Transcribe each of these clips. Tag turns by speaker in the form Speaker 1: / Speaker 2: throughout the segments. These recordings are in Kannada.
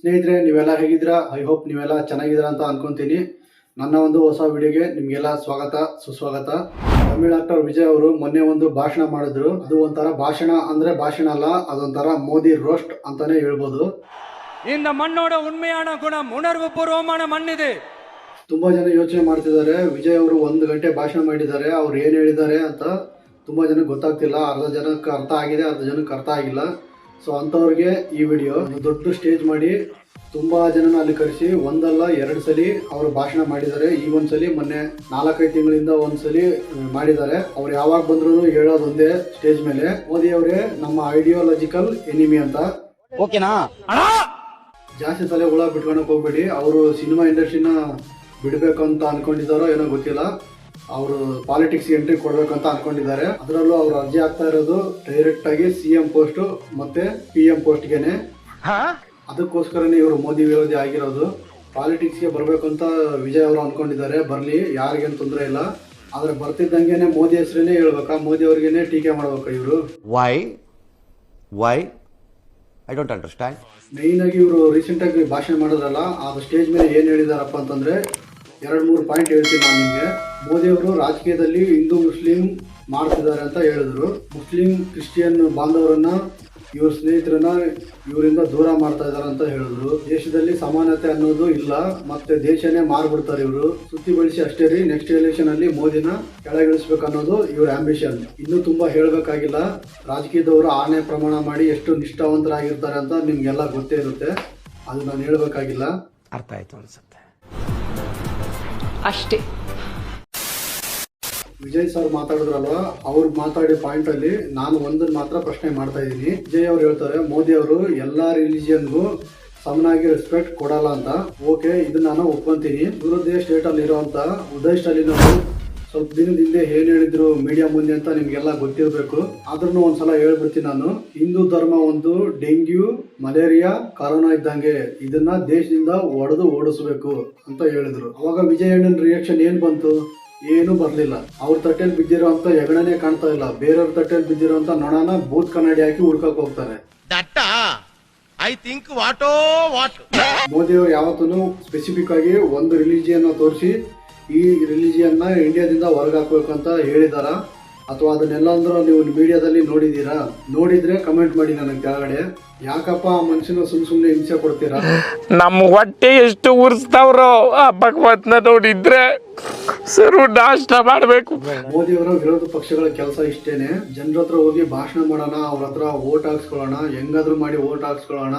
Speaker 1: ಸ್ನೇಹಿತರೆ ನೀವೆಲ್ಲ ಹೇಗಿದ್ದೀರಾ? ಐ ಹೋಪ್ ನೀವೆಲ್ಲ ಚೆನ್ನಾಗಿದ್ದೀರ ಅಂತ ಅನ್ಕೊಂತೀನಿ. ನನ್ನ ಒಂದು ಹೊಸ ವಿಡಿಯೋಗೆ ನಿಮಗೆಲ್ಲ ಸ್ವಾಗತ ಸುಸ್ವಾಗತ. ತಮಿಳ್ ಡಾಕ್ಟರ್ ವಿಜಯ್ ಅವರು ಮೊನ್ನೆ ಒಂದು ಭಾಷಣ ಮಾಡಿದ್ರು. ಅದು ಒಂಥರ ಭಾಷಣ ಅಂದ್ರೆ ಭಾಷಣ ಅಲ್ಲ ಅದೊಂಥರ ಮೋದಿ ರೋಸ್ಟ್ ಅಂತಾನೆ ಹೇಳ್ಬೋದು.
Speaker 2: ಇಂದ ಮಣ್ಣೋಡ ಉಣ್ಮೆಯಾಣ ಗುಣ ಉಣರ್ವು ಪೂರ್ವಮಾನ ಮಣ್ಣಿದೆ.
Speaker 1: ತುಂಬಾ ಜನ ಯೋಚನೆ ಮಾಡ್ತಿದ್ದಾರೆ ವಿಜಯ್ ಅವರು ಒಂದು ಗಂಟೆ ಭಾಷಣ ಮಾಡಿದ್ದಾರೆ ಅವ್ರು ಏನು ಹೇಳಿದ್ದಾರೆ ಅಂತ. ತುಂಬಾ ಜನಕ್ಕೆ ಗೊತ್ತಾಗ್ತಿಲ್ಲ ಅರ್ಧ ಜನಕ್ಕೆ ಅರ್ಥ ಆಗಿದೆ ಅರ್ಧ ಜನಕ್ಕೆ ಅರ್ಥ ಆಗಿಲ್ಲ. ಸೊ ಅಂಥವ್ರಿಗೆ ಈ ವಿಡಿಯೋ ದೊಡ್ಡ ಸ್ಟೇಜ್ ಮಾಡಿ ತುಂಬಾ ಜನನ ಅಲ್ಲಿ ಕರೆಸಿ ಒಂದಲ್ಲ ಎರಡು ಸಲ ಅವರು ಭಾಷಣ ಮಾಡಿದ್ದಾರೆ. ಈ ಒಂದ್ಸಲಿ ಮೊನ್ನೆ ನಾಲ್ಕೈದು ತಿಂಗಳಿಂದ ಒಂದ್ಸಲಿ ಮಾಡಿದ್ದಾರೆ. ಅವ್ರು ಯಾವಾಗ ಬಂದ್ರು ಹೇಳೋದೊಂದೇ ಸ್ಟೇಜ್ ಮೇಲೆ. ಮೋದಿ ಅವರೇ ನಮ್ಮ ಐಡಿಯಾಲಜಿಕಲ್ ಎನಿಮಿ ಅಂತ.
Speaker 3: ಓಕೆನಾ
Speaker 1: ಜಾಸ್ತಿ ತಲೆ ಹುಳ ಬಿಟ್ಕೊಳಕ್ ಹೋಗ್ಬೇಡಿ. ಅವರು ಸಿನಿಮಾ ಇಂಡಸ್ಟ್ರಿನ ಬಿಡಬೇಕು ಅಂತ ಅನ್ಕೊಂಡಿದ್ದಾರೋ ಏನೋ ಗೊತ್ತಿಲ್ಲ. ಅವರು ಪಾಲಿಟಿಕ್ಸ್ ಎಂಟ್ರಿ ಕೊಡ್ಬೇಕು ಅಂತ ಅನ್ಕೊಂಡಿದ್ದಾರೆ. ಅದರಲ್ಲೂ ಅವರು ಅರ್ಜಿ ಆಗ್ತಾ ಇರೋದು ಡೈರೆಕ್ಟ್ ಆಗಿ ಸಿ ಎಂ ಪೋಸ್ಟ್ ಮತ್ತೆ ಪಿ ಎಂ ಪೋಸ್ಟ್ಗೆನೆ ಅದಕ್ಕೋಸ್ಕರನೇ ಇವರು ಮೋದಿ ವಿರೋಧಿ ಆಗಿರೋದು. ಪಾಲಿಟಿಕ್ಸ್ಗೆ ಬರಬೇಕು ಅಂತ ವಿಜಯ್ ಅವರು ಅನ್ಕೊಂಡಿದ್ದಾರೆ. ಬರಲಿ ಯಾರಿಗೇನು ತೊಂದರೆ ಇಲ್ಲ. ಆದ್ರೆ ಬರ್ತಿದ್ದಂಗೆನೆ ಮೋದಿ ಹೆಸರೇನೆ ಹೇಳ್ಬೇಕಾ? ಮೋದಿ ಅವ್ರಿಗೆ ಟೀಕೆ ಮಾಡ್ಬೇಕಾ ಇವರು?
Speaker 3: Why why I don't understand
Speaker 1: main ಆಗಿ ಇವರು ರೀಸೆಂಟ್ ಆಗಿ ಭಾಷಣ ಮಾಡಿದ್ರಲ್ಲ ಆ ಸ್ಟೇಜ್ ಮೇಲೆ ಏನ್ ಹೇಳಿದಾರಪ್ಪ ಅಂತಂದ್ರೆ ಎರಡ್ ಮೂರು ಪಾಯಿಂಟ್ ಹೇಳ್ತೀನಿ ನಾನು ನಿಮಗೆ. ಮೋದಿ ಅವರು ರಾಜಕೀಯದಲ್ಲಿ ಹಿಂದೂ ಮುಸ್ಲಿಂ ಮಾಡ್ತಿದ್ದಾರೆ ಅಂತ ಹೇಳಿದರು. ಮುಸ್ಲಿಂ ಕ್ರಿಶ್ಚಿಯನ್ ಬಾಂಧವರನ್ನ, ಇವ್ರ ಸ್ನೇಹಿತರನ್ನ ಇವರಿಂದ ದೂರ ಮಾಡ್ತಾ ಇದ್ದಾರೆ ಅಂತ ಹೇಳಿದ್ರು. ದೇಶದಲ್ಲಿ ಸಮಾನತೆ ಅನ್ನೋದು ಇಲ್ಲ, ಮತ್ತೆ ದೇಶನೇ ಮಾರ್ಬಿಡ್ತಾರೆ ಇವರು. ಸುದ್ದಿ ಬಳಸಿ ಅಷ್ಟೇ ರೀ ನೆಕ್ಸ್ಟ್ ಎಲೆಕ್ಷನ್ ಅಲ್ಲಿ ಮೋದಿನ ಅನ್ನೋದು ಇವ್ರ ಆಂಬಿಷನ್ ಇನ್ನೂ ತುಂಬಾ ಹೇಳಬೇಕಾಗಿಲ್ಲ, ರಾಜಕೀಯದವರು ಆನೆ ಪ್ರಮಾಣ ಮಾಡಿ ಎಷ್ಟು ನಿಷ್ಠಾವಂತರಾಗಿರ್ತಾರೆ ಅಂತ ನಿಮ್ಗೆಲ್ಲ ಗೊತ್ತೇ ಇರುತ್ತೆ. ಅದು ನಾನು ಹೇಳ್ಬೇಕಾಗಿಲ್ಲ.
Speaker 3: ಅರ್ಥ ಆಯ್ತು ಅನ್ಸುತ್ತೆ.
Speaker 4: ಅಷ್ಟೇ.
Speaker 1: ವಿಜಯ್ ಸರ್ ಮಾತಾಡಿದ್ರಲ್ವಾ? ಅವ್ರು ಮಾತಾಡಿದ ಪಾಯಿಂಟ್ ಅಲ್ಲಿ ನಾನು ಒಂದನ್ನು ಮಾತ್ರ ಪ್ರಶ್ನೆ ಮಾಡ್ತಾ ಇದ್ದೀನಿ. ವಿಜಯ್ ಅವ್ರು ಹೇಳ್ತಾರೆ, ಮೋದಿ ಅವರು ಎಲ್ಲಾ ರಿಲಿಜಿಯನ್ಗೂ ಸಮನಾಗಿ ರೆಸ್ಪೆಕ್ಟ್ ಕೊಡಲ್ಲ ಅಂತ. ಓಕೆ ಇದನ್ನ ನಾನು ಒಪ್ಕೊಂತೀನಿ. ವಿರುದ್ಧ ಸ್ಟೇಟ್ ಅಲ್ಲಿ ಇರುವಂತ ಉದಯ್ ಸ್ಟಾಲಿನ್ ಅವರು ಸ್ವಲ್ಪ ದಿನದ ಹಿಂದೆ ಏನ್ ಹೇಳಿದ್ರು ಮೀಡಿಯಾ ಮುಂದೆ ಅಂತ ನಿಮ್ಗೆಲ್ಲ ಗೊತ್ತಿರಬೇಕು. ಆದ್ರೂ ಒಂದ್ಸಲ ಹೇಳ್ಬಿಡ್ತೀನಿ ನಾನು. ಹಿಂದೂ ಧರ್ಮ ಒಂದು ಡೆಂಗ್ಯೂ ಮಲೇರಿಯಾ ಕರೋನಾ ಇದ್ದಂಗೆ ಇದನ್ನ ದೇಶದಿಂದ ಒಡೆದು ಓಡಿಸ್ಬೇಕು ಅಂತ ಹೇಳಿದ್ರು. ಅವಾಗ ವಿಜಯ್ ಹೆಣ್ಣಿನ ರಿಯಾಕ್ಷನ್ ಏನ್ ಬಂತು? ಏನು ಬರ್ಲಿಲ್ಲ. ಅವ್ರ ತಟ್ಟೆಯಲ್ಲಿ ಬಿದ್ದಿರೋ ಅಂತ ಹೆಗಣನೆ ಕಾಣ್ತಾ ಇಲ್ಲ. ಬೇರೆಯವ್ರ ತಟ್ಟೆಯಲ್ಲಿ ಬಿದ್ದಿರೋ ಅಂತ ನೊಣನ ಬೂತ್ ಕನ್ನಡಿ ಹಾಕಿ ಹುಡ್ಕಕ್ ಹೋಗ್ತಾರೆ.
Speaker 5: I think what what
Speaker 1: Modi ಅವರು ಯಾವತ್ತೂ ಸ್ಪೆಸಿಫಿಕ್ ಆಗಿ ಒಂದು ರಿಲಿಜಿಯನ್ ತೋರಿಸಿ ಈ ರಿಲಿಜಿಯನ್ನ ಇಂಡಿಯಾದಿಂದ ಇಂಡಿಯಾದಿಂದ ಹೊರಗಾಕ್ಬೇಕು ಅಂತ ಹೇಳಿದಾರ. ಅಥವಾ ಅದನ್ನೆಲ್ಲ ಅಂದ್ರೆ ನೀವು ಮೀಡಿಯಾದಲ್ಲಿ ನೋಡಿದೀರಾ? ನೋಡಿದ್ರೆ ಕಮೆಂಟ್ ಮಾಡಿ ನನಗೆ ಕೆಳಗಡೆ. ಯಾಕಪ್ಪ ಆ ಮನುಷ್ಯನ ಸುಮ್ ಸುಮ್ನೆ ಹಿಂಸೆ ಕೊಡ್ತೀರಾ?
Speaker 6: ನಮ್ಮ ಹೊಟ್ಟೆ ಎಷ್ಟು ಉರಿಸ್ತಾವ್ರೋ ಆ ಭಗವತ್ನ ನೋಡಿದ್ರೆ ಸರು ನಾಷ್ಟ ಮಾಡಬೇಕು.
Speaker 1: ಮೋದಿ ಅವರ ವಿರೋಧ ಪಕ್ಷಗಳ ಕೆಲಸ ಇಷ್ಟೇನೆ. ಜನರ ಹತ್ರ ಹೋಗಿ ಭಾಷಣ ಮಾಡೋಣ ಅವ್ರ ಹತ್ರ ಓಟ್ ಹಾಕ್ಸ್ಕೊಳ್ಳೋಣ ಹೆಂಗಾದ್ರೂ ಮಾಡಿ ಓಟ್ ಹಾಕ್ಸ್ಕೊಳ್ಳೋಣ.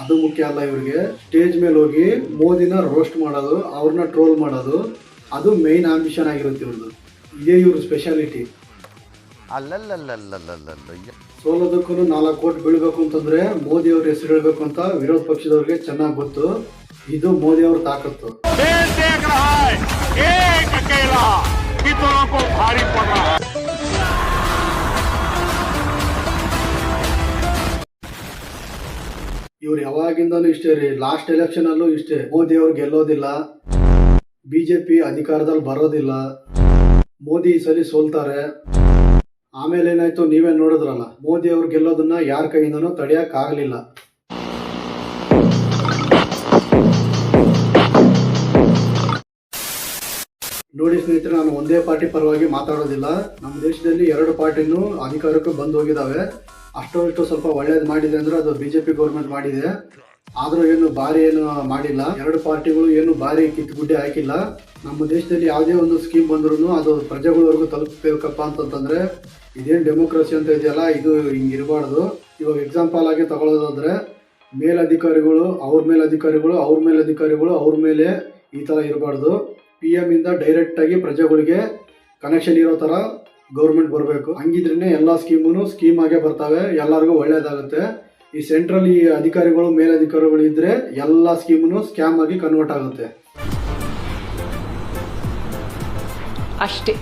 Speaker 1: ಅದು ಮುಖ್ಯ ಅಲ್ಲ ಇವ್ರಿಗೆ. ಸ್ಟೇಜ್ ಮೇಲೆ ಹೋಗಿ ಮೋದಿನ ರೋಸ್ಟ್ ಮಾಡೋದು ಅವ್ರನ್ನ ಟ್ರೋಲ್ ಮಾಡೋದು. ಅದು ಮೇನ್ ಆಂಬಿಷನ್ ಆಗಿರುತ್ತೆ ಇವ್ರದ್ದು. ಇದೇ ಇವ್ರ ಸ್ಪೆಷಾಲಿಟಿ ಸೋಲೋದಕ್ಕೂ ನಾಲ್ಕು ಕೋಟಿ ಬೀಳ್ಬೇಕು ಅಂತಂದ್ರೆ ಮೋದಿ ಅವ್ರ ಹೆಸರು ಹೇಳಬೇಕು ಅಂತ ವಿರೋಧ ಪಕ್ಷದವ್ರಿಗೆ ಚೆನ್ನಾಗಿ ಗೊತ್ತು ಇದು ಮೋದಿ ಅವ್ರ ತಾಕತ್ತು ಇವ್ರು ಯಾವಾಗಿಂದಲೂ ಇಷ್ಟೇ ರೀ ಲಾಸ್ಟ್ ಎಲೆಕ್ಷನ್ ಅಲ್ಲೂ ಇಷ್ಟೇ ಮೋದಿ ಅವ್ರು ಗೆಲ್ಲೋದಿಲ್ಲ ಬಿಜೆಪಿ ಅಧಿಕಾರದಲ್ಲಿ ಬರೋದಿಲ್ಲ. ಮೋದಿ ಈ ಸಲ ಸೋಲ್ತಾರೆ. ಆಮೇಲೆ ಏನಾಯ್ತು ನೀವೇ ನೋಡಿದ್ರಲ್ಲ, ಮೋದಿ ಅವ್ರು ಗೆಲ್ಲೋದನ್ನ ಯಾರ ಕೈಯಿಂದನೂ ತಡೆಯಕ್ ಆಗ್ಲಿಲ್ಲ. ನೋಡಿ ಸ್ನೇಹಿತರೆ, ನಾನು ಒಂದೇ ಪಾರ್ಟಿ ಪರವಾಗಿ ಮಾತಾಡೋದಿಲ್ಲ. ನಮ್ಮ ದೇಶದಲ್ಲಿ ಎರಡು ಪಾರ್ಟಿನೂ ಅಧಿಕಾರಕ್ಕೆ ಬಂದು ಹೋಗಿದಾವೆ ಅಷ್ಟೋ ಇಷ್ಟೋ ಸ್ವಲ್ಪ ಒಳ್ಳೇದು ಮಾಡಿದೆ ಅಂದ್ರೆ ಅದು ಬಿಜೆಪಿ ಗೌರ್ಮೆಂಟ್ ಮಾಡಿದೆ. ಆದ್ರೂ ಏನು ಭಾರಿ ಏನು ಮಾಡಿಲ್ಲ. ಎರಡು ಪಾರ್ಟಿಗಳು ಏನು ಭಾರಿ ಕಿತ್ತುಗುಡ್ಡೆ ಹಾಕಿಲ್ಲ. ನಮ್ಮ ದೇಶದಲ್ಲಿ ಯಾವುದೇ ಒಂದು ಸ್ಕೀಮ್ ಬಂದ್ರು ಅದು ಪ್ರಜೆಗಳವರೆಗೂ ತಲುಪಬೇಕಪ್ಪ ಅಂತಂತಂದ್ರೆ ಇದೇನು ಡೆಮೋಕ್ರಸಿ ಅಂತ ಇದೆಯಲ್ಲ, ಇದು ಹಿಂಗಿರಬಾರ್ದು. ಇವಾಗ ಎಕ್ಸಾಂಪಲ್ ಆಗಿ ತಗೊಳ್ಳೋದಾದ್ರೆ ಮೇಲಧಿಕಾರಿಗಳು ಅವ್ರ ಮೇಲಧಿಕಾರಿಗಳು ಅವ್ರ ಮೇಲಧಿಕಾರಿಗಳು ಅವ್ರ ಮೇಲೆ ಈ ಥರ ಇರಬಾರ್ದು. ಪಿ ಎಂ ಇಂದ ಡೈರೆಕ್ಟ್ ಆಗಿ ಪ್ರಜೆಗಳಿಗೆ ಕನೆಕ್ಷನ್ ಇರೋ ಥರ ಗೌರ್ಮೆಂಟ್ ಬರಬೇಕು. ಹಂಗಿದ್ರೇ ಎಲ್ಲ ಸ್ಕೀಮು ಸ್ಕೀಮ್ ಆಗೇ ಬರ್ತವೆ. ಎಲ್ಲರಿಗೂ ಒಳ್ಳೇದಾಗುತ್ತೆ. ಈ ಸೆಂಟ್ರಲ್ ಈ ಅಧಿಕಾರಿಗಳು ಮೇಲಧಿಕಾರಿಗಳು ಇದ್ರೆ ಎಲ್ಲ ಸ್ಕೀಮು ಸ್ಕ್ಯಾಮ್ ಆಗಿ ಕನ್ವರ್ಟ್ ಆಗುತ್ತೆ.
Speaker 4: ಅಷ್ಟೇ.